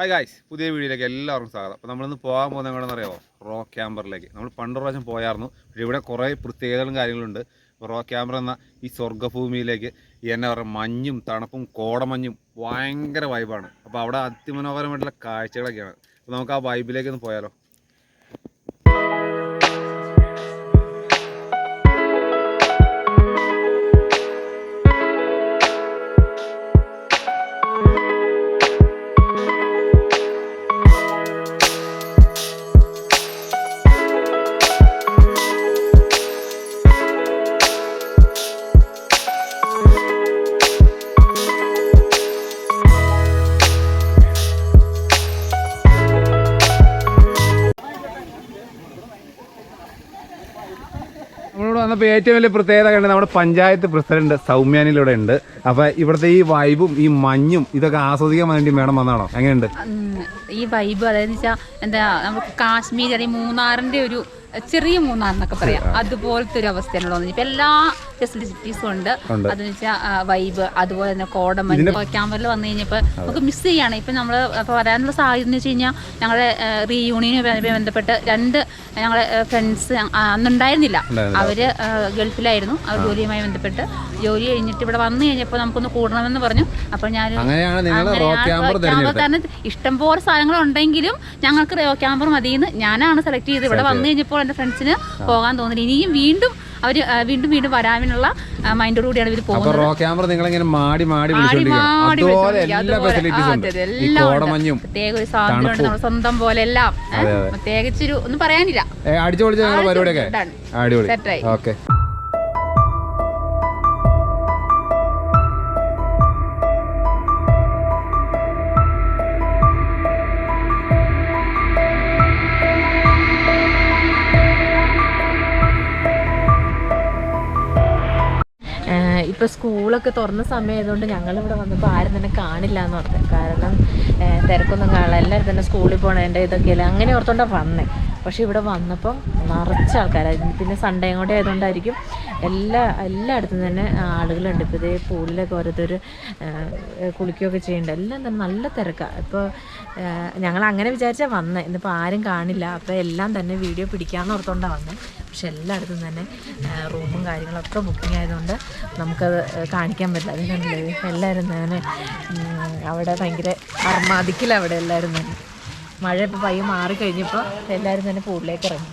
Hi guys പുതിയ വീഡിയോയിലേക്ക് എല്ലാവർക്കും സ്വാഗതം. അപ്പോൾ നമ്മളിന്ന് പോകാൻ പോകുന്നത് എങ്ങനെയാണെന്ന് അറിയാമോ റോ ക്യാമ്പറിലേക്ക് നമ്മൾ പണ്ട് പ്രാവശ്യം പോയായിരുന്നു. പക്ഷേ ഇവിടെ കുറേ പ്രത്യേകതകളും കാര്യങ്ങളുണ്ട്. റോ ക്യാമ്പർ എന്ന ഈ സ്വർഗഭൂമിയിലേക്ക് എന്നാ പറയുക മഞ്ഞും തണുപ്പും കോടമഞ്ഞും ഭയങ്കര വൈബാണ് അപ്പോൾ അവിടെ അതിമനോഹരമായിട്ടുള്ള കാഴ്ചകളൊക്കെയാണ്. അപ്പോൾ നമുക്ക് ആ വൈബിലേക്ക് ഒന്ന് പോയാലോ. വന്നപ്പോൾ ഏറ്റവും വലിയ പ്രത്യേകത കണ്ട് നമ്മുടെ പഞ്ചായത്ത് പ്രസിഡന്റ് സൗമ്യാനിലൂടെ ഉണ്ട്. അപ്പൊ ഇവിടുത്തെ ഈ വൈബും ഈ മഞ്ഞും ഇതൊക്കെ ആസ്വദിക്കാൻ വേണ്ടി മേഡം വന്നാണോ എങ്ങനെയുണ്ട്? ഈ വൈബ് അതായത് വെച്ചാൽ എന്താ നമുക്ക് കാശ്മീർ അല്ലെങ്കിൽ മൂന്നാറിന്റെ ഒരു ചെറിയ മൂന്നാർ എന്നൊക്കെ പറയാം. അതുപോലത്തെ ഒരു അവസ്ഥയാണ് തോന്നുന്നത് ഇപ്പൊ എല്ലാ ഫെസിലിറ്റീസും ഉണ്ട് ഉണ്ട്. അതെന്ന് വെച്ചാൽ വൈബ് അതുപോലെ തന്നെ കോടമഞ്ഞ് ക്യാമ്പറിൽ വന്നു കഴിഞ്ഞപ്പോൾ നമുക്ക് മിസ് ചെയ്യാണ്. ഇപ്പം നമ്മൾ ഇപ്പോൾ വരാനുള്ള സാഹചര്യം എന്ന് വെച്ച് കഴിഞ്ഞാൽ ഞങ്ങളുടെ റീയൂണിയനുമായി ബന്ധപ്പെട്ട് രണ്ട് ഞങ്ങളെ ഫ്രണ്ട്സ് അന്നുണ്ടായിരുന്നില്ല. അവർ ഗൾഫിലായിരുന്നു. അവർ ജോലിയുമായി ബന്ധപ്പെട്ട്. ജോലി കഴിഞ്ഞിട്ട് ഇവിടെ വന്നു കഴിഞ്ഞപ്പോൾ നമുക്കൊന്ന് കൂടണമെന്ന് പറഞ്ഞു. അപ്പോൾ ഞാൻ കാരണം ഇഷ്ടംപോലെ സാധനങ്ങൾ ഉണ്ടെങ്കിലും ഞങ്ങൾക്ക് റോ ക്യാമ്പർ മതിയെന്ന് ഞാനാണ് സെലക്ട് ചെയ്ത് ഇവിടെ വന്നു കഴിഞ്ഞപ്പോൾ എന്റെ ഫ്രണ്ട്സിന് പോകാൻ തോന്നില്ല. ഇനിയും വീണ്ടും അവർ വീണ്ടും വീണ്ടും വരാനുള്ള മൈൻഡോട് കൂടിയാണ് ഇവർ പോകുന്നത്. റോ ക്യാമറ നിങ്ങളിങ്ങനെ മാടി മാടി മാടി കോടമഞ്ഞും പ്രത്യേക ഒരു സ്വാതന്ത്ര്യമുണ്ട് നമ്മുടെ സ്വന്തം പോലെ എല്ലാം. പ്രത്യേകിച്ചൊരു ഒന്നും പറയാനില്ല. അടിച്ചു പൊളിച്ച പരിപാടിയൊക്കെ. അടിപൊളി. ഓക്കെ. ഇപ്പോൾ സ്കൂളൊക്കെ തുറന്ന സമയമായതുകൊണ്ട് ഞങ്ങളിവിടെ വന്നപ്പോൾ ആരും തന്നെ കാണില്ല എന്ന് പറഞ്ഞു. കാരണം തിരക്കൊന്നും കാണില്ല എല്ലാവരും തന്നെ സ്കൂളിൽ പോകണേന്റെ ഇതൊക്കെയല്ലേ. അങ്ങനെ ഓർത്തോണ്ടാണ് വന്നേ. പക്ഷേ ഇവിടെ വന്നപ്പം നിറച്ച ആൾക്കാരായിരുന്നു. പിന്നെ സൺഡേയും കൂടെ ആയതുകൊണ്ടായിരിക്കും എല്ലാ എല്ലായിടത്തും തന്നെ ആളുകളുണ്ട്. ഇപ്പോൾ ഇതേ പൂളിലൊക്കെ ഓരോരുത്തർ കുളിക്കുകയൊക്കെ ചെയ്യുന്നുണ്ട്. എല്ലാം തന്നെ നല്ല തിരക്കാണ് ഇപ്പോൾ ഞങ്ങൾ അങ്ങനെ വിചാരിച്ചാൽ വന്നത് ഇന്നിപ്പോൾ ആരും കാണില്ല. അപ്പോൾ എല്ലാം തന്നെ വീഡിയോ പിടിക്കാമെന്ന് ഓർത്തുകൊണ്ടാണ് വന്നത് പക്ഷെ എല്ലായിടത്തും തന്നെ റൂമും കാര്യങ്ങളൊക്കെ ബുക്കിംഗ് ആയതുകൊണ്ട് നമുക്കത് കാണിക്കാൻ പറ്റില്ല. അത് കണ്ടില്ലേ? എല്ലാവരും തന്നെ അവിടെ ഭയങ്കര അർമാദിക്കില്ല അവിടെ എല്ലാവരും തന്നെ. മഴ ഇപ്പോൾ പയ്യെ മാറിക്കഴിഞ്ഞപ്പോൾ എല്ലാവരും തന്നെ പൂളിലേക്ക് ഇറങ്ങി.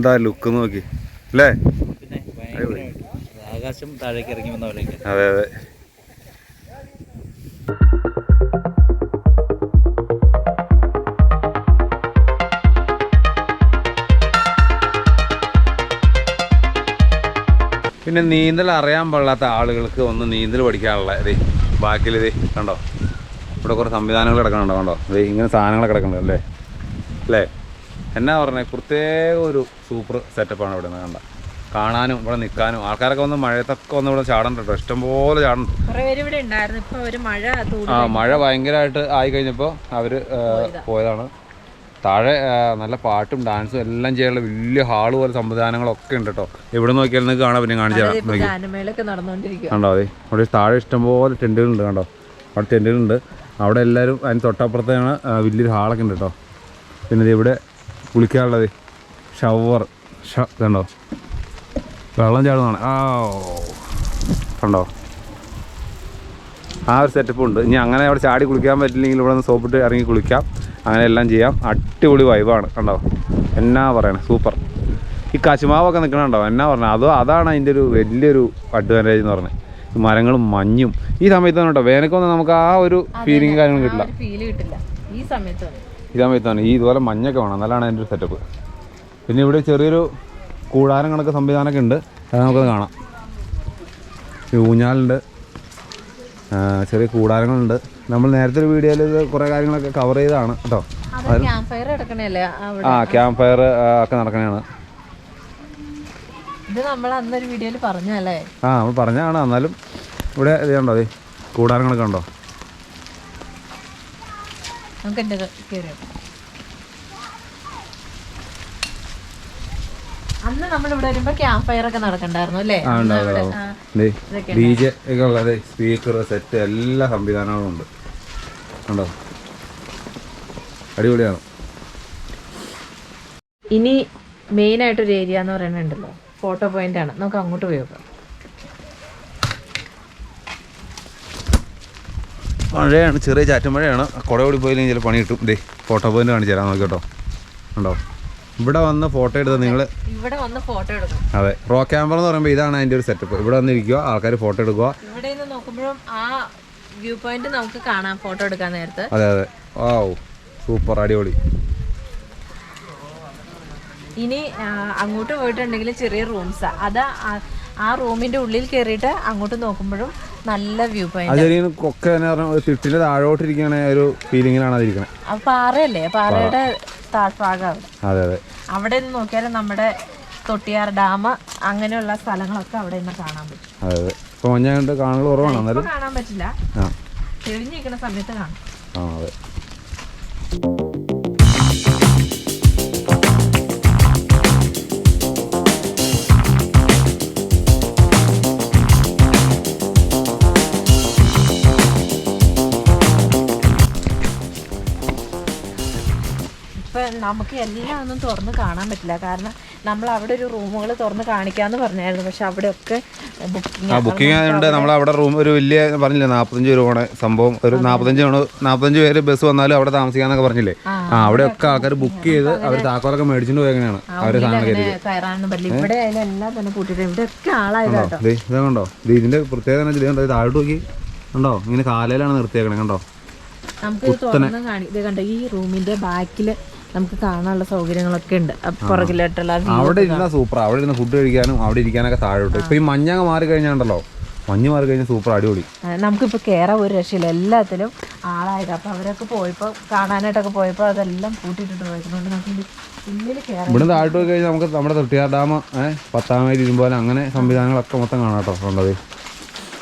എന്താ ലുക്ക് നോക്കി. അല്ലേ? ആകാശം താഴേക്ക് ഇറങ്ങി വന്ന പോലെ അതെ അതെ. പിന്നെ നീന്തൽ അറിയാൻ പാടില്ലാത്ത ആളുകൾക്ക് ഒന്ന് നീന്തൽ പഠിക്കാനുള്ള ഇതേ ബാക്കിൽ ഇതേ കണ്ടോ? ഇവിടെ കുറേ സംവിധാനങ്ങൾ കിടക്കുന്നുണ്ടോ കണ്ടോ? ഇതേ ഇങ്ങനെ സാധനങ്ങൾ കിടക്കുന്നുണ്ട് അല്ലേ? അല്ലേ? എന്നാ പറഞ്ഞത് പ്രത്യേക ഒരു സൂപ്പർ സെറ്റപ്പാണ് ഇവിടെ നിന്ന് കണ്ട കാണാനും ഇവിടെ നിൽക്കാനും. ആൾക്കാരൊക്കെ വന്ന് മഴയത്തൊക്കെ വന്ന് ഇവിടെ ചാടണ്ട കേട്ടോ ഇഷ്ടംപോലെ തൂടി ആ മഴ ഭയങ്കരമായിട്ട് ആയി കഴിഞ്ഞപ്പോൾ അവർ പോയതാണ്. താഴെ നല്ല പാട്ടും ഡാൻസും എല്ലാം ചെയ്യാനുള്ള വലിയ ഹാൾ പോലെ സംവിധാനങ്ങളൊക്കെ ഉണ്ട് കേട്ടോ എവിടെ നോക്കിയാൽ നിങ്ങൾക്ക് കാണാൻ പിന്നെ കാണിച്ചു കണ്ടോ അതെ. അവിടെ താഴെ ഇഷ്ടംപോലെ ടെന്റുകളുണ്ട് കണ്ടോ. അവിടെ ടെന്റുകളുണ്ട് അവിടെ എല്ലാവരും അതിന് തൊട്ടപ്പുറത്താണ് വലിയൊരു ഹാളൊക്കെ ഉണ്ട് കേട്ടോ പിന്നെ ഇവിടെ കുളിക്കാനുള്ളത് ഷവർ. ഷ ഇതുണ്ടോ വെള്ളം ചാടുന്നതാണ്. ആ കണ്ടോ? ആ ഒരു സെറ്റപ്പ് ഉണ്ട്. ഇനി അങ്ങനെ അവിടെ ചാടി കുളിക്കാൻ പറ്റില്ലെങ്കിൽ ഇവിടെ നിന്ന് സോപ്പിട്ട് ഇറങ്ങി കുളിക്കാം. അങ്ങനെ എല്ലാം ചെയ്യാം. അടിപൊളി വൈബാണ് കണ്ടോ? എന്നാ പറയണേ? സൂപ്പർ ഈ കശുമാവൊക്കെ നിൽക്കണുണ്ടോ എന്നാ പറഞ്ഞത് അതോ അതാണ് അതിന്റെ ഒരു വലിയൊരു അഡ്വാന്റേജ് എന്ന് പറഞ്ഞത് ഈ മരങ്ങളും മഞ്ഞും. ഈ സമയത്താണ് കേട്ടോ വേനൽക്കൊന്നും നമുക്ക് ആ ഒരു ഫീലിംഗ് കാര്യങ്ങളും കിട്ടില്ല. ഫീൽ കിട്ടില്ല. ഈ സമയത്ത് ഈ സമയത്താണ് ഈ ഇതുപോലെ മഞ്ഞൊക്കെ വേണം. എന്നാലാണ് അതിന്റെ ഒരു സെറ്റപ്പ് പിന്നെ ഇവിടെ ചെറിയൊരു കൂടാരം കണക്ക് സംവിധാനമൊക്കെ ഉണ്ട്. അത് നമുക്കത് കാണാം. ഊഞ്ഞാലുണ്ട്. ചെറിയ കൂടാരങ്ങളുണ്ട്. നമ്മൾ നേരത്തെ ഒരു വീഡിയോയിൽ ഇത് കുറേ കാര്യങ്ങളൊക്കെ കവർ ചെയ്തതാണ് കേട്ടോ. ആ ക്യാമ്പ് ഫയർ ഒക്കെ നടക്കണതാണ് ഇത് നമ്മൾ അന്നൊരു വീഡിയോയിൽ പറഞ്ഞല്ലേ ആ നമ്മൾ പറഞ്ഞാണ് എന്നാലും ഇവിടെ ഇത് കണ്ടോ അതെ കൂടാരങ്ങളൊക്കെ ഉണ്ടോ നമുക്ക് എന്റെ കയറി അന്ന് നമ്മൾ ഇവിടെ വരുമ്പോ ക്യാമ്പ് ഫയർ ഒക്കെ നടക്കണ്ടായിരുന്നു അല്ലേ? ഡി ജെ ഒക്കെ ഉള്ളത് സ്പീക്കർ സെറ്റ് എല്ലാ സംവിധാനങ്ങളും ഉണ്ട്. ഉണ്ടോ അടിപൊളിയാണ്. ഇനി മെയിൻ ആയിട്ടൊരു ഏരിയ എന്ന് പറയുന്നുണ്ടല്ലോ. ഫോട്ടോ പോയിന്റ് ആണ്. നമുക്ക് അങ്ങോട്ട് പോയി നോക്കാം. മഴയാണ് ചെറിയ ചാറ്റൻ മഴയാണ്. കുട ഓടി പോയില്ലെങ്കിൽ ചില പണി കിട്ടും. ദേ ഫോട്ടോ പോയിന്റ് കാണിച്ചു തരാം നോക്കി കേട്ടോ ഉണ്ടോ ഇവിടെ വന്ന് ഫോട്ടോ എടുത്ത് നിങ്ങൾ ഇവിടെ വന്ന് ഫോട്ടോ എടുക്കണം അതെ റോ ക്യാമറ എന്ന് പറയുമ്പോൾ ഇതാണ് അതിന്റെ ഒരു സെറ്റപ്പ് ഇവിടെ വന്നിരിക്കുക ആൾക്കാർ ഫോട്ടോ എടുക്കുക. ഇവിടെ നിന്ന് നോക്കുമ്പോഴും ആ വ്യൂ പോയിന്റ് നമുക്ക് കാണാം ഫോട്ടോ എടുക്കാൻ നേരത്തെ. അതെ അതെ. വാവ് സൂപ്പർ അടിപൊളി. ഇനി അങ്ങോട്ട് പോയിട്ടുണ്ടെങ്കിൽ ചെറിയ റൂംസ് അത് ആ- ആ റൂമിന്റെ ഉള്ളിൽ കയറിയിട്ട് അങ്ങോട്ട് നോക്കുമ്പോഴും നല്ല വ്യൂ പോയിന്റ് ശരിക്കും കൊക്ക എന്ന് പറഞ്ഞാൽ ഒരു തിട്ടിന്റെ താഴോട്ടിരിക്കണ ഒരു ഫീലിങ്ങിലാണ് അതിരിക്കണേ. ആ പാറയല്ലേ? പാറയുടെ താഴ്ഭാഗം അവിടെ അതെ അതെ. അവിടെ നിന്ന് നോക്കിയാൽ നമ്മുടെ തൊട്ടിയാർ ഡാം അങ്ങനെയുള്ള സ്ഥലങ്ങളൊക്കെ അവിടെ നിന്ന് കാണാൻ പറ്റും. അതെ അതെ. ഇപ്പോൾ മഞ്ഞ കണ്ട് കാണൽ കുറവാണ് ഇപ്പൊ കാണാൻ പറ്റില്ല. ആ. തെളിഞ്ഞിരിക്കുന്ന സമയത്ത് കാണാം. ആ അതെ. നമുക്ക് എല്ലാം ഒന്നും തുറന്ന് കാണാൻ പറ്റില്ല. കാരണം നമ്മൾ അവിടെ ഒരു റൂമുകൾ തുറന്ന് കാണിക്കാന്ന് പറഞ്ഞായിരുന്നു. പക്ഷെ അവിടെയൊക്കെ ബുക്കിംഗ് ആയതുകൊണ്ട് നമ്മൾ അവിടെ റൂം ഒരു വലിയ പറഞ്ഞില്ലേ നാൽപ്പത്തഞ്ച് രൂപയാണ് സംഭവം. ഒരു നാൽപ്പത്തഞ്ച് ആണ് നാൽപ്പത്തഞ്ച് പേര് ബസ് വന്നാലും അവിടെ താമസിക്കാന്നൊക്കെ പറഞ്ഞില്ലേ? ആ അവിടെയൊക്കെ ആൾക്കാർ ബുക്ക് ചെയ്ത് അവർ താക്കോലൊക്കെ മേടിച്ചിട്ട് പോയങ്ങനെയാണ് അവർ സാധനം ഇവിടെ എല്ലാം തന്നെ കൂട്ടിയിട്ട് ഇവിടെയൊക്കെ ഇത് ഇതിന്റെ പ്രത്യേകത ഇത് താഴോട്ട് നോക്കി. കണ്ടോ? ഇങ്ങനെ കാലയിലാണ് നിർത്തിയേക്കണേ കണ്ടോ? നമുക്ക് തുറന്നു തുറന്ന് കാണി ഇത് കണ്ടോ? ഈ റൂമിന്റെ ബാക്കിൽ നമുക്ക് കാണാനുള്ള സൗകര്യങ്ങളൊക്കെ ഉണ്ട്. പുറകിലോട്ടുള്ള അവിടെ ഇരുന്ന സൂപ്പർ അവിടെ ഇരുന്ന് ഫുഡ് കഴിക്കാനും അവിടെ ഇരിക്കാനൊക്കെ താഴോട്ട്. ഇപ്പൊ ഈ മഞ്ഞങ്ങ മാറി കഴിഞ്ഞാണ്ടല്ലോ? മഞ്ഞ് മാറി കഴിഞ്ഞാൽ സൂപ്പർ അടിപൊളി. നമുക്കിപ്പോ നമുക്കിപ്പോൾ കയറാൻ ഒരു രക്ഷയില്ല. എല്ലാത്തിലും ആളായത്. അപ്പോൾ അവരൊക്കെ പോയപ്പോൾ കാണാനായിട്ടൊക്കെ പോയപ്പോൾ അതെല്ലാം കൂട്ടിയിട്ട് പോയതുകൊണ്ട് നമുക്ക് ഇവിടെ താഴോട്ട് പോയി കഴിഞ്ഞാൽ നമുക്ക് നമ്മുടെ തൊട്ടിയാർ ഡാം പത്താം മൈൽ ഇരുമ്പോലെ അങ്ങനെ സംവിധാനങ്ങളൊക്കെ മൊത്തം കാണാം കേട്ടോ കണ്ടത്.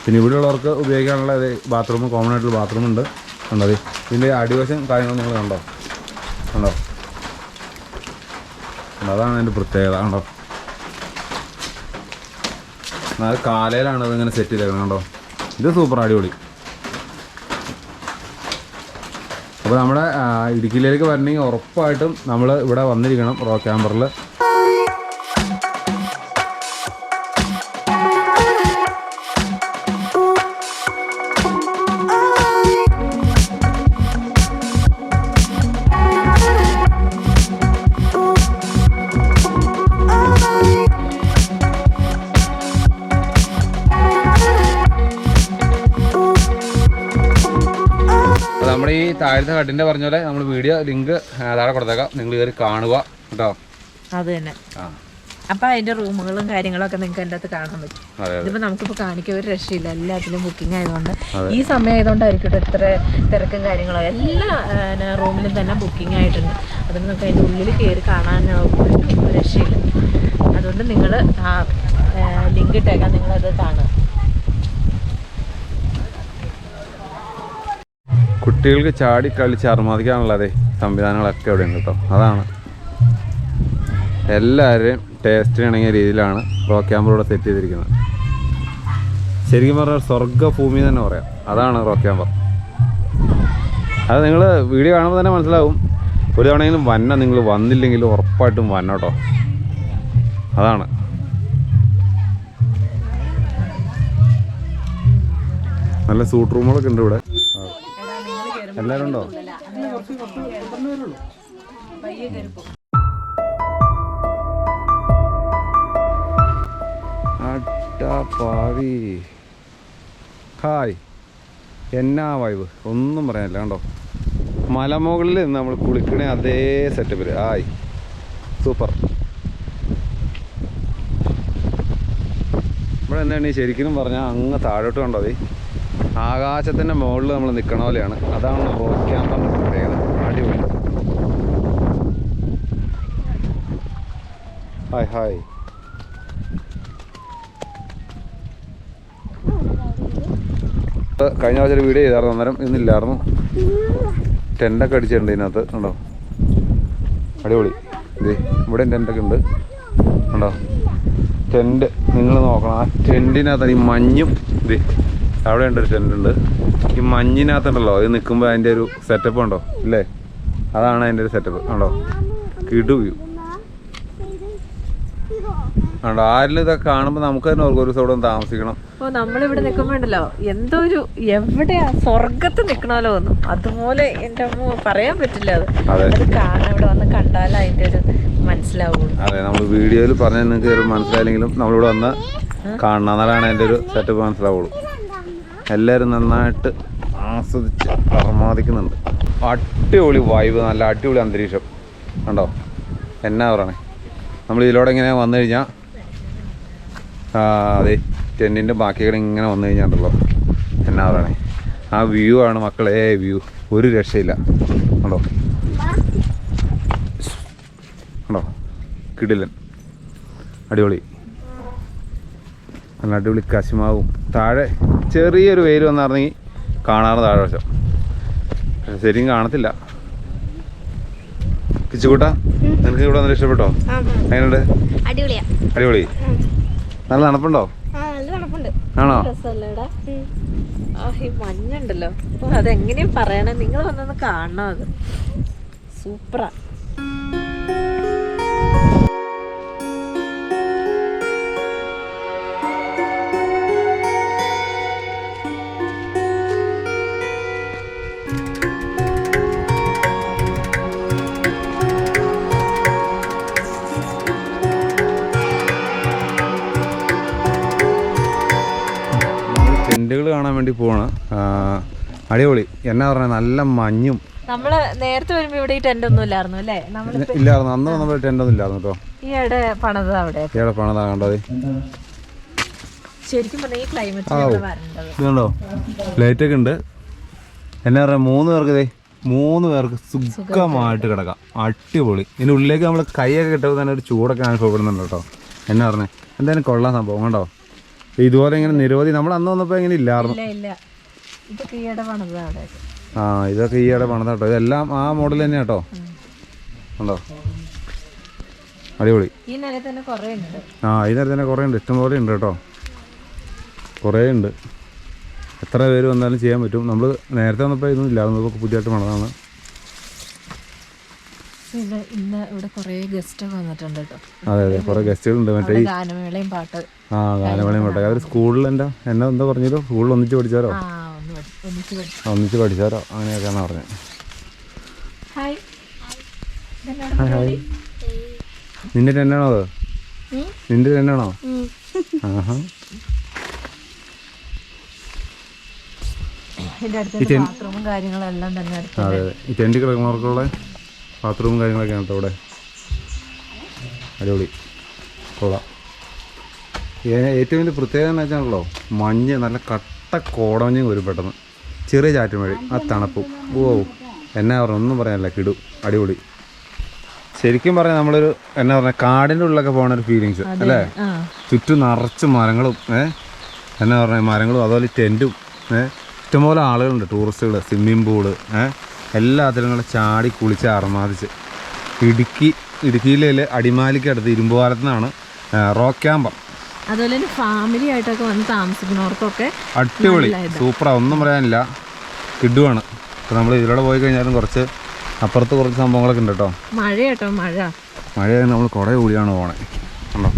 പിന്നെ ഇവിടെയുള്ളവർക്ക് ഉപയോഗിക്കാനുള്ള ബാത്റൂം കോമൺ ആയിട്ടുള്ള ബാത്റൂം ഉണ്ട്. കണ്ടത്. ഇതിന്റെ അടിവശം കാര്യങ്ങൾ നിങ്ങൾ കണ്ടോ? കണ്ടോ? അതാണ് അതിന്റെ പ്രത്യേകത കണ്ടോ? എന്നാൽ കാലയിലാണ് ഇതിങ്ങനെ സെറ്റ് ചെയ്തേക്കുന്നത് കണ്ടോ? ഇത് സൂപ്പർ അടിപൊളി. അപ്പോൾ നമ്മുടെ ഇടുക്കിയിലേക്ക് വരണമെങ്കിൽ ഉറപ്പായിട്ടും നമ്മൾ ഇവിടെ വന്നിരിക്കണം റോ ക്യാമ്പറിൽ താഴത്തെ കട്ടിന്റെ പറഞ്ഞ പോലെ നമ്മൾ വീഡിയോ ലിങ്ക് താഴെ കൊടുത്തേക്കാം. നിങ്ങൾ കയറി കാണുക കേട്ടോ? അത് തന്നെ. അപ്പൊ അതിന്റെ റൂമുകളും റൂമുകളും കാര്യങ്ങളൊക്കെ നിങ്ങൾക്ക് അതിന്റെ അകത്ത് കാണാൻ പറ്റും. ഇതിപ്പോ നമുക്ക് ഇതിപ്പോൾ കാണിക്ക കാണിക്കാൻ ഒരു രക്ഷയില്ല. എല്ലാത്തിലും ബുക്കിംഗ് ആയതുകൊണ്ട്. ഈ സമയം ആയതുകൊണ്ടായിരിക്കും ഇത്ര തിരക്കും കാര്യങ്ങളും. എല്ലാ റൂമിലും തന്നെ ബുക്കിംഗ് ആയിട്ടുണ്ട്. അതുകൊണ്ട് നമുക്ക് അതിന്റെ ഉള്ളിൽ കയറി കാണാൻ ഒരു രക്ഷയില്ല. അതുകൊണ്ട് നിങ്ങൾ ആ ലിങ്ക് ഇട്ടേക്കാം. നിങ്ങളത് കാണുക. കുട്ടികൾക്ക് ചാടി കളിച്ച് അർമാദിക്കാനുള്ളത് സംവിധാനങ്ങളൊക്കെ ഇവിടെ ഉണ്ട് കേട്ടോ. അതാണ്. എല്ലാവരെയും ടേസ്റ്റ് ഇണങ്ങിയ രീതിയിലാണ് റോ ക്യാമ്പറോടെ സെറ്റ് ചെയ്തിരിക്കുന്നത്. ശരിക്കും പറഞ്ഞാൽ സ്വർഗഭൂമി തന്നെ പറയാം. അതാണ് റോ ക്യാമ്പർ അത് നിങ്ങൾ വീഡിയോ കാണുമ്പോൾ തന്നെ മനസ്സിലാവും. ഒരു തവണയെങ്കിലും വന്ന നിങ്ങൾ വന്നില്ലെങ്കിൽ ഉറപ്പായിട്ടും വന്ന കേട്ടോ. അതാണ്. നല്ല സൂട്ട് റൂമുകളൊക്കെ ഉണ്ട് ഇവിടെ. എല്ലാവരും ഉണ്ടോ പാവി. ഹായ്. എന്നാ വൈവ് ഒന്നും പറയാനില്ല കണ്ടോ? മലമുകളിൽ നിന്ന് നമ്മൾ കുളിക്കണ അതേ സെറ്റപ്പിൽ ഹായ്. സൂപ്പർ. ഇവിടെ എന്താണ് ശരിക്കും പറഞ്ഞാൽ അങ്ങ് താഴോട്ട് കണ്ടോ അതേ ആകാശത്തിന്റെ മുകളിൽ നമ്മൾ നിൽക്കണ പോലെയാണ്. അതാണ് റോക്ക് ക്യാമ്പറിന്റെ പ്രത്യേകത അടിപൊളി. Hi hi. കഴിഞ്ഞ ആഴ്ച വീഡിയോ ചെയ്തായിരുന്നു. അന്നേരം ഇന്നില്ലായിരുന്നു. ടെന്റൊക്കെ അടിച്ചിട്ടുണ്ട് ഇതിനകത്ത്. ഉണ്ടോ അടിപൊളി. ഇതേ ഇവിടെ ടെന്റൊക്കെ ഉണ്ട്. ഉണ്ടോ ടെന്റ് നിങ്ങൾ നോക്കണം. ആ ടെന്റിനകത്ത് ഈ മഞ്ഞും. ഇതേ അവിടെ ഉണ്ട് ഒരു ടെന്റ് ഉണ്ട്. ഈ മഞ്ഞിനകത്തുണ്ടല്ലോ ഇത് നിൽക്കുമ്പോൾ അതിന്റെ ഒരു സെറ്റപ്പ് ഉണ്ടോ? ഇല്ലേ? അതാണ് അതിന്റെ ഒരു സെറ്റപ്പ് ഉണ്ടോ കിടു വ്യൂ. ഉണ്ടോ ആരിലും ഇതൊക്കെ കാണുമ്പോൾ നമുക്ക് തന്നെ ഒരു ദിവസം ഇവിടെ താമസിക്കണം. അപ്പോൾ നമ്മളിവിടെ നിൽക്കുമ്പോണ്ടല്ലോ എന്തോ ഒരു എവിടെയാ സ്വർഗത്ത് നിൽക്കണമല്ലോ ഒന്നും. അതുപോലെ എന്റെ അമ്മ പറയാൻ പറ്റില്ല അത്. അതെ. കാണാൻ ഇവിടെ വന്ന് കണ്ടാലേ അതിന്റെ ഒരു മനസ്സിലാവുള്ളൂ. അതെ നമ്മൾ വീഡിയോയിൽ പറഞ്ഞ നിങ്ങൾക്ക് മനസ്സിലായില്ലെങ്കിലും നമ്മളിവിടെ വന്ന് കാണണം. എന്നാലാണ് അതിന്റെ ഒരു സെറ്റപ്പ് മനസ്സിലാവുള്ളൂ. എല്ലാവരും നന്നായിട്ട് ആസ്വദിച്ച് പ്രമാദിക്കുന്നുണ്ട് അടിപൊളി വൈബ് നല്ല അടിപൊളി അന്തരീക്ഷം. കണ്ടോ? എന്നാ പറയണേ? നമ്മൾ ഇതിലൂടെ ഇങ്ങനെ വന്നു കഴിഞ്ഞാൽ അതെ ടെന്റിന്റെ ബാക്കികൾ ഇങ്ങനെ വന്നു കഴിഞ്ഞാണ്ടല്ലോ. എന്നാ പറയണേ? ആ വ്യൂ ആണ് മക്കളെ വ്യൂ ഒരു രക്ഷയില്ല. കണ്ടോ? കണ്ടോ? കിടിലൻ. അടിപൊളി. നല്ല അടിപൊളി കശുമാവും. താഴെ ചെറിയൊരു വെയിൽ വന്നിറങ്ങി കാണാറ് താഴെ വശം പക്ഷെ ശരിക്കും കാണത്തില്ല. കിച്ചുകൂട്ട നിനക്ക് ഇവിടെ വന്നിട്ട് ഇഷ്ടപ്പെട്ടോ? എങ്ങനെയുണ്ട്? അടിപൊളി. നല്ല തണുപ്പുണ്ടോ? നല്ല ആണോ? ഈ മഞ്ഞുണ്ടല്ലോ. അതെങ്ങനെയും പറയണേ? നിങ്ങൾ വന്നൊന്ന് കാണണം അത്. സൂപ്പറാ. എന്നാ പറഞ്ഞ നല്ല മഞ്ഞും. നമ്മൾ നേരത്തെ വരുമ്പോ ഇവിടെ ഈ ടെന്റ് ഒന്നും ഇല്ലായിരുന്നു അല്ലേ? ഇല്ലായിരുന്നു. അന്ന് നമ്മൾ ടെന്റ് ഒന്നും ഇല്ലായിരുന്നു കേട്ടോ ഈ ഇടെ പണിത് അവിടെ. പണതാ കണ്ടത്. ശരിക്കും പറഞ്ഞാൽ ഈ ക്ലൈമറ്റ് ആവൂ. വരേണ്ടത്. ഇത് കണ്ടോ ലൈറ്റൊക്കെ ഉണ്ട്. എന്നാ പറയാ മൂന്ന് പേർക്ക് ഇതേ മൂന്ന് പേർക്ക് സുഖമായിട്ട് കിടക്കാം. അടിപൊളി. ഇതിന്റെ ഉള്ളിലേക്ക് നമ്മൾ കൈയൊക്കെ കിട്ടുമ്പോൾ തന്നെ ഒരു ചൂടൊക്കെ അനുഭവപ്പെടുന്നുണ്ട് കേട്ടോ എന്നാ പറഞ്ഞേ? എന്തായാലും കൊള്ളാൻ സംഭവം കണ്ടോ? ഇതുപോലെ ഇങ്ങനെ നിരവധി നമ്മൾ അന്ന് വന്നപ്പോൾ ഇങ്ങനെ ഇല്ലായിരുന്നു. ഇല്ല ഇല്ല. ഇതൊക്കെ ഈ ഇടെ പണിത് അവിടെ. ആ ഇതൊക്കെ ഈയിടെ പണിത കേട്ടോ. ഇതെല്ലാം ആ മോഡൽ തന്നെ കേട്ടോ. ഉണ്ടോ? അടിപൊളി. ഈ നിലയിൽ തന്നെ കുറേ ഉണ്ട്. ആ ഈ നേരത്തെ തന്നെ കുറേ ഉണ്ട്. ഇഷ്ടംപോലെ ഉണ്ട് കേട്ടോ. കുറേ ഉണ്ട്. എത്ര പേര് വന്നാലും ചെയ്യാൻ പറ്റും. നമ്മൾ നേരത്തെ വന്നപ്പോൾ ഇതൊന്നും ഇല്ല നമുക്ക് പുതിയതായിട്ട് പണിതാണ്. ഇന്ന് ഇവിടെ കുറേ ഗസ്റ്റ് വന്നിട്ടുണ്ട് കേട്ടോ. അതെ അതെ. കുറേ ഗസ്റ്റുകളുണ്ട് മറ്റേ ഗാനമേളയും പാട്ട് ആ ഗാനമേളയും പാട്ട്. അവർ സ്കൂളിൽ എന്താ എന്നാ എന്താ പറഞ്ഞല്ലോ സ്കൂളിൽ ഒന്നിച്ച് പഠിച്ചാലോ ഒന്നിച്ച് പഠിച്ചാലോ അങ്ങനെയൊക്കെയാണ് പറഞ്ഞത് ഹായ്. Hi hi. നിന്റെ തന്നെയാണോ അത്? നിന്റെ തന്നെയാണോ ആഹാ. ബാത്റൂമും കാര്യങ്ങളും തന്നെ അതെ അതെ. ഈ ടെന്റ് കിടക്കുന്നവർക്കുള്ള ബാത്റൂമും കാര്യങ്ങളൊക്കെയാണ് കേട്ടോ ഇവിടെ. അടിപൊളി. കൊള്ളാം. ഏറ്റവും വലിയ പ്രത്യേകത എന്ന് വെച്ചാണല്ലോ മഞ്ഞ് നല്ല കട്ട കോടമഞ്ഞ് വരും പെട്ടെന്ന്. ചെറിയ ചാറ്റും വഴി ആ തണുപ്പും. ഓ എന്നാ പറഞ്ഞ ഒന്നും പറയാനില്ല കിടു. അടിപൊളി. ശരിക്കും പറഞ്ഞാൽ നമ്മളൊരു എന്നാ പറഞ്ഞ കാടിന്റെ ഉള്ളിലൊക്കെ പോകുന്ന ഒരു ഫീലിങ്സ് അല്ലേ? ചുറ്റും നിറച്ച് മരങ്ങളും ഏ? എന്നാ പറഞ്ഞ മരങ്ങളും അതുപോലെ ടെന്റും ഏ? ഇഷ്ടംപോലെ ആളുകളുണ്ട് ടൂറിസ്റ്റുകൾ സ്വിമ്മിംഗ് പൂൾ ഏ? എല്ലാത്തിലും കൂടെ ചാടി കുളിച്ച് അർമാദിച്ച് ഇടുക്കി ഇടുക്കിയിലെ അടിമാലിക്കടുത്ത് ഇരുമ്പുപാലത്തു നിന്നാണ് റോക്ക് ക്യാമ്പം. അതുപോലെ തന്നെ ഫാമിലി ആയിട്ടൊക്കെ വന്ന് താമസിക്കുന്നവർക്കൊക്കെ അടിപൊളി. സൂപ്പറാ ഒന്നും പറയാനില്ല. കിഡുവാണ് അപ്പോൾ നമ്മൾ ഇതിലൂടെ പോയി കഴിഞ്ഞാലും കുറച്ച് അപ്പുറത്ത് കുറച്ച് സംഭവങ്ങളൊക്കെ ഉണ്ട് കേട്ടോ. മഴ. കേട്ടോ മഴ മഴയാണ് നമ്മൾ കുട കൂടിയാണ് പോണേ. കണ്ടോ?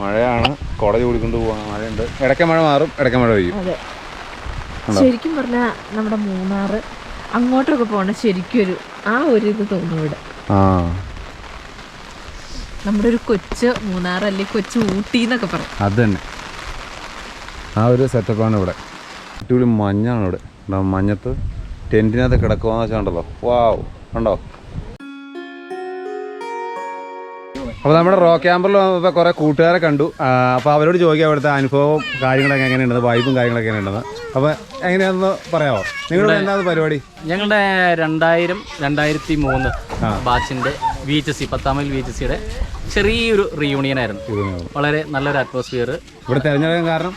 മഴയാണ് കുട ചൂടിക്കൊണ്ട് പോകാൻ മഴയുണ്ട്. ഇടയ്ക്ക് മഴ മാറും ഇടയ്ക്ക് മഴ പെയ്യും. ശരിക്കും പറഞ്ഞാൽ നമ്മുടെ മൂന്നാറ് അങ്ങോട്ടൊക്കെ പോകണ ശരിക്കും ഒരു ആ ഒരു ഇത് തോന്നും ഇവിടെ. ആ. നമ്മുടെ ഒരു കൊച്ചു മൂന്നാർ അല്ലെങ്കിൽ കൊച്ചു ഊട്ടി എന്നൊക്കെ പറയും. അത് തന്നെ ആ ഒരു സെറ്റപ്പാണ് ഇവിടെ. അടിപൊളി മഞ്ഞാണ് ഇവിടെ. മഞ്ഞത്ത് ടെന്റിനകത്ത് കിടക്കുവാന്ന് വെച്ചാൽ ഉണ്ടല്ലോ വാവ് ഉണ്ടോ അപ്പോൾ നമ്മുടെ റോ ക്യാമ്പറിൽ വന്നപ്പോൾ കുറേ കൂട്ടുകാരെ കണ്ടു. അപ്പോൾ അവരോട് ചോദിക്കാം അവിടുത്തെ അനുഭവവും കാര്യങ്ങളൊക്കെ എങ്ങനെയുണ്ടെന്ന് വൈബും കാര്യങ്ങളൊക്കെ എങ്ങനെയുണ്ടെന്ന്. അപ്പോൾ എങ്ങനെയാണെന്ന് പറയാമോ നിങ്ങളുടെ എന്താ പരിപാടി? ഞങ്ങളുടെ രണ്ടായിരം രണ്ടായിരത്തി മൂന്ന് ബാച്ചിന്റെ വി എച്ച് സി പത്താം മൈൽ വി എച്ച് സിയുടെ ചെറിയൊരു റീയൂണിയൻ ആയിരുന്നു. വളരെ നല്ലൊരു അറ്റ്മോസ്ഫിയർ ഇവിടെ തിരഞ്ഞെടുക്കാൻ കാരണം?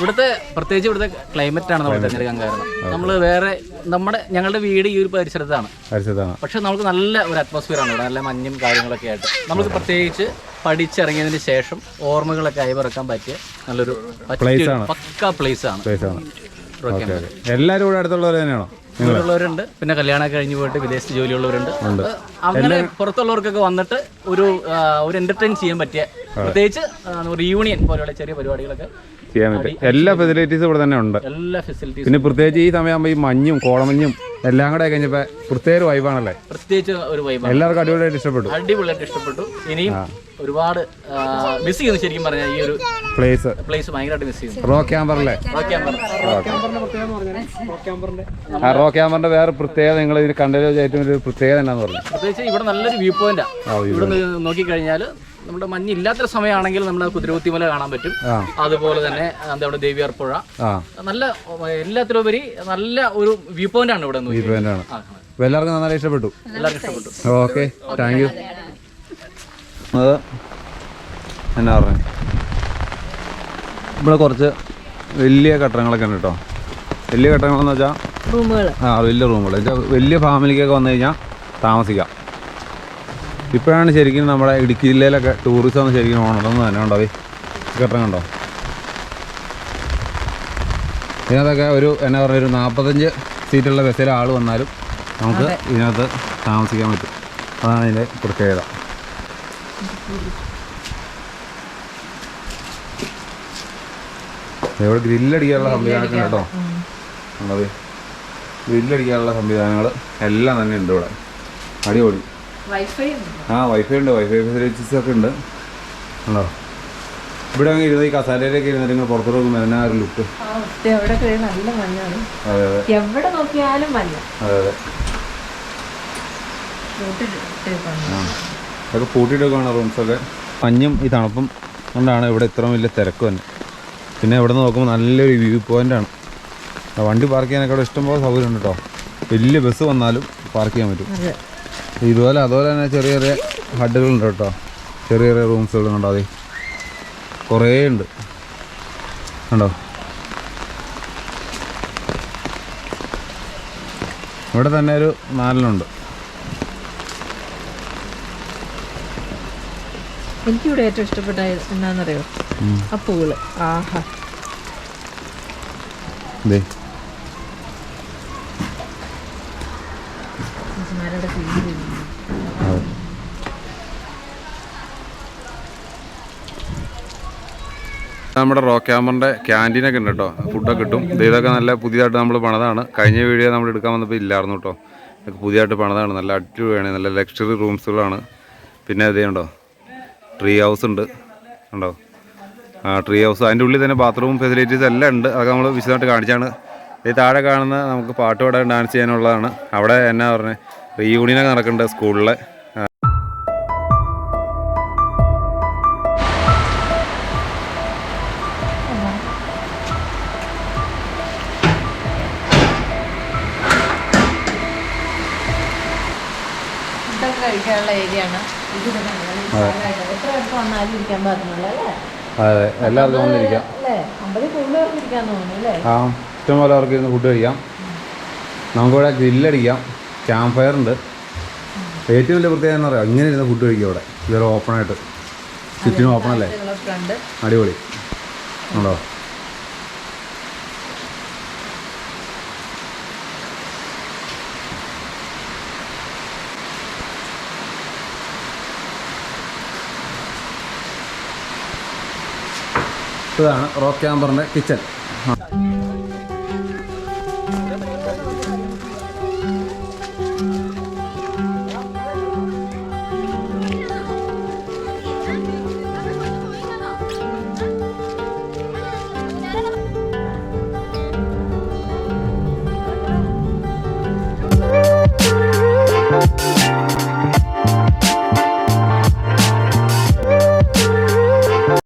ഇവിടുത്തെ പ്രത്യേകിച്ച് ഇവിടുത്തെ ക്ലൈമറ്റ് ആണ് നമ്മൾ തിരഞ്ഞെടുക്കാൻ കാരണം നമ്മൾ വേറെ നമ്മുടെ ഞങ്ങളുടെ വീട് ഈ ഒരു പരിസരത്താണ്. പരിസരത്താണ്. പക്ഷെ നമുക്ക് നല്ല ഒരു അറ്റ്മോസ്ഫിയർ ആണ് ഇവിടെ. നല്ല മഞ്ഞും കാര്യങ്ങളൊക്കെ ആയിട്ട്. നമുക്ക് പ്രത്യേകിച്ച് പഠിച്ചിറങ്ങിയതിന് ശേഷം ഓർമ്മകളൊക്കെ അയവിറക്കാൻ പറ്റിയ നല്ലൊരു പക്ക പ്ലേസ് ആണ്. എല്ലാവരും ഇവിടെ അടുത്തുള്ളവർ തന്നെയാണോ? ഉള്ളവരുണ്ട് പിന്നെ കല്യാണം കഴിഞ്ഞ് പോയിട്ട് വിദേശത്ത് ജോലിയുള്ളവരുണ്ട്. അങ്ങനെ പുറത്തുള്ളവർക്കൊക്കെ വന്നിട്ട് ഒരു ഒരു എന്റർടൈൻ ചെയ്യാൻ പറ്റിയ പ്രത്യേകിച്ച് റീയൂണിയൻ പോലെയുള്ള ചെറിയ പരിപാടികളൊക്കെ ചെയ്യാൻ പറ്റും എല്ലാ ഫെസിലിറ്റീസും ഇവിടെ തന്നെ ഉണ്ട്. എല്ലാ ഫെസിലിറ്റീസും പിന്നെ പ്രത്യേകിച്ച് ഈ സമയമാകുമ്പോൾ ഈ മഞ്ഞും കോളമഞ്ഞും എല്ലാം കൂടെ കഴിഞ്ഞപ്പോൾ പ്രത്യേക വൈബാണല്ലേ പ്രത്യേകിച്ച് ഒരു വൈബാണ് എല്ലാവർക്കും അടിപൊളിയായിട്ട് ഇഷ്ടപ്പെട്ടു. അടിപൊളിയായിട്ട് ഇഷ്ടപ്പെട്ടു. ഇനിയും ഒരുപാട് മിസ് ചെയ്യുന്നു ശരിക്കും പറഞ്ഞാൽ ഈ ഒരു പ്ലേസ് പ്ലേസ് ഭയങ്കരമായിട്ട് മിസ് ചെയ്യുന്നു. റോ ക്യാമ്പറല്ലേ ഓക്കെ ആ റോ ക്യാമ്പറിന്റെ വേറെ പ്രത്യേകത നിങ്ങൾ ഇതിൽ കണ്ടതിൽ ഏറ്റവും വലിയ പ്രത്യേകത എന്നാന്ന് പറഞ്ഞു. പ്രത്യേകിച്ച് ഇവിടെ നല്ലൊരു വ്യൂ പോയിന്റാ ഇവിടെ നോക്കി നോക്കിക്കഴിഞ്ഞാൽ നമ്മുടെ മഞ്ഞില്ലാത്ത സമയമാണെങ്കിൽ നമ്മുടെ കുതിരകുത്തിമല കാണാൻ പറ്റും. അതുപോലെ തന്നെ എന്താ പറയുക ദേവിയാർ പുഴ നല്ല എല്ലാത്തിലുപരി നല്ല ഒരു വ്യൂ പോയിന്റ് ആണ് ഇവിടെ. ഇവന്റാണ് എല്ലാവർക്കും നന്നായി ഇഷ്ടപ്പെട്ടു. എല്ലാവർക്കും ഇഷ്ടപ്പെട്ടു. ഓക്കെ താങ്ക് യു അത് എന്നാ പറഞ്ഞു? ഇവിടെ കുറച്ച് വലിയ കെട്ടിടങ്ങളൊക്കെ ഉണ്ട് കേട്ടോ. വലിയ കെട്ടിടങ്ങളെന്ന് വെച്ചാൽ റൂമുകൾ ആ വലിയ റൂമുകൾ വെച്ചാൽ വലിയ ഫാമിലിക്കൊക്കെ വന്നു കഴിഞ്ഞാൽ താമസിക്കാം. ഇപ്പോഴാണ് ശരിക്കും നമ്മുടെ ഇടുക്കി ജില്ലയിലൊക്കെ ടൂറിസം ശരിക്കും ഉണർന്ന് തന്നെ ഉണ്ടോ ഈ കെട്ടിടം കണ്ടോ? ഇതിനകത്തൊക്കെ ഒരു എന്നാ പറയുക ഒരു നാൽപ്പത്തഞ്ച് സീറ്റുള്ള ബസ്സിൽ ആൾ വന്നാലും നമുക്ക് ഇതിനകത്ത് താമസിക്കാൻ പറ്റും. അതാണ് ഇതിന്റെ പ്രത്യേകത. ഇവിടെ ഗ്രില്ലടിക്കാനുള്ള സംവിധാനമൊക്കെ കേട്ടോ ഉള്ളത് ഗ്രില്ലടിക്കാനുള്ള സംവിധാനങ്ങൾ എല്ലാം തന്നെ ഉണ്ട് ഇവിടെ. അടിപൊളി. ആ വൈഫൈ ഉണ്ട്. വൈഫൈ ഫെസിലിറ്റീസ് ഒക്കെ ഉണ്ട്. ഉണ്ടോ ഇവിടെ അങ്ങ് ഇരുന്ന് ഈ കസാലയിലേക്ക് ഇരുന്നിട്ട് നിങ്ങൾ പുറത്തോട്ട് നോക്കുമ്പോൾ എന്നാ ഒരു ലുക്ക് എവിടെ നല്ല മഞ്ഞാണ്. എവിടെ നോക്കിയാലും മഞ്ഞ. അതെ അതെ. അതൊക്കെ പൂട്ടിയിട്ടൊക്കെയാണ് റൂംസൊക്കെ മഞ്ഞും ഈ തണുപ്പും കൊണ്ടാണ് ഇവിടെ ഇത്ര വലിയ തിരക്ക് തന്നെ പിന്നെ ഇവിടെ നിന്ന് നോക്കുമ്പോൾ നല്ലൊരു വ്യൂ പോയിന്റാണ് വണ്ടി പാർക്ക് ചെയ്യാനൊക്കെ ഇവിടെ ഇഷ്ടംപോലെ സൗകര്യം ഉണ്ട് കേട്ടോ വലിയ ബസ് വന്നാലും പാർക്ക് ചെയ്യാൻ പറ്റും. ഇതുപോലെ അതുപോലെ തന്നെ ചെറിയ ചെറിയ ഹഡുകളുണ്ട് കേട്ടോ. ചെറിയ ചെറിയ റൂംസുകൾ കണ്ടോ? അതെ. കുറേ ഉണ്ട്. കണ്ടോ? ഇവിടെ തന്നെ ഒരു നാലെണ്ണുണ്ട് എനിക്കിവിടെ ഏറ്റവും ഇഷ്ടപ്പെട്ട എന്നാന്നറിയോ? ആ പൂൾ ആഹാ. ഇതേ നമ്മുടെ റോ ക്യാമറിന്റെ ക്യാന്റീനൊക്കെ ഉണ്ട് കേട്ടോ. ഫുഡൊക്കെ കിട്ടും. ഇത് ഇതൊക്കെ നല്ല പുതിയതായിട്ട് നമ്മൾ പണതാണ്. കഴിഞ്ഞ വീഡിയോ നമ്മൾ എടുക്കാൻ വന്നപ്പോൾ ഇല്ലായിരുന്നു കേട്ടോ. ഇതൊക്കെ പുതിയതായിട്ട് പണതാണ്. നല്ല അടിപൊളിയാണ്. നല്ല ലക്ഷറി റൂംസുകളാണ്. പിന്നെ അതേ ഉണ്ടോ ട്രീ ഹൗസ് ഉണ്ട്. ഉണ്ടോ ആ ട്രീ ഹൗസ് അതിന്റെ ഉള്ളിൽ തന്നെ ബാത്റൂം ഫെസിലിറ്റീസ് എല്ലാം ഉണ്ട്. അതൊക്കെ നമ്മൾ വിശദമായിട്ട് കാണിച്ചാണ്. ഈ താഴെ കാണുന്ന നമുക്ക് പാട്ട് പാടാൻ ഡാൻസ് ചെയ്യാനുള്ളതാണ്. അവിടെ എന്നാ പറഞ്ഞത് റീയൂണിയനൊക്കെ നടക്കുന്നുണ്ട് സ്കൂളിലെ. കഴിക്കാനുള്ള ഏരിയ ആണ്. എത്ര പേർക്ക് വന്നാലും ഇരിക്കാൻ അല്ലേ? അതെ എല്ലാവർക്കും വന്നിരിക്കാം. ആ ഇഷ്ടംപോലെ അവർക്ക് ഇരുന്ന് ഫുഡ് കഴിക്കാം. നമുക്കിവിടെ ഗ്രില്ലടിക്കാം. ക്യാമ്പ് ഫയർ ഉണ്ട്. ഏറ്റവും വലിയ പ്രത്യേകത എന്ന് പറയാം ഇങ്ങനെ ഇരുന്ന് ഫുഡ് കഴിക്കും അവിടെ. ഇതൊരു ഓപ്പണായിട്ട് ചുറ്റിനും ഓപ്പൺ അല്ലേ? അടിപൊളി. ഉണ്ടോ? ഇതാണ് റോക്ക് ക്യാമ്പറിന്റെ കിച്ചൺ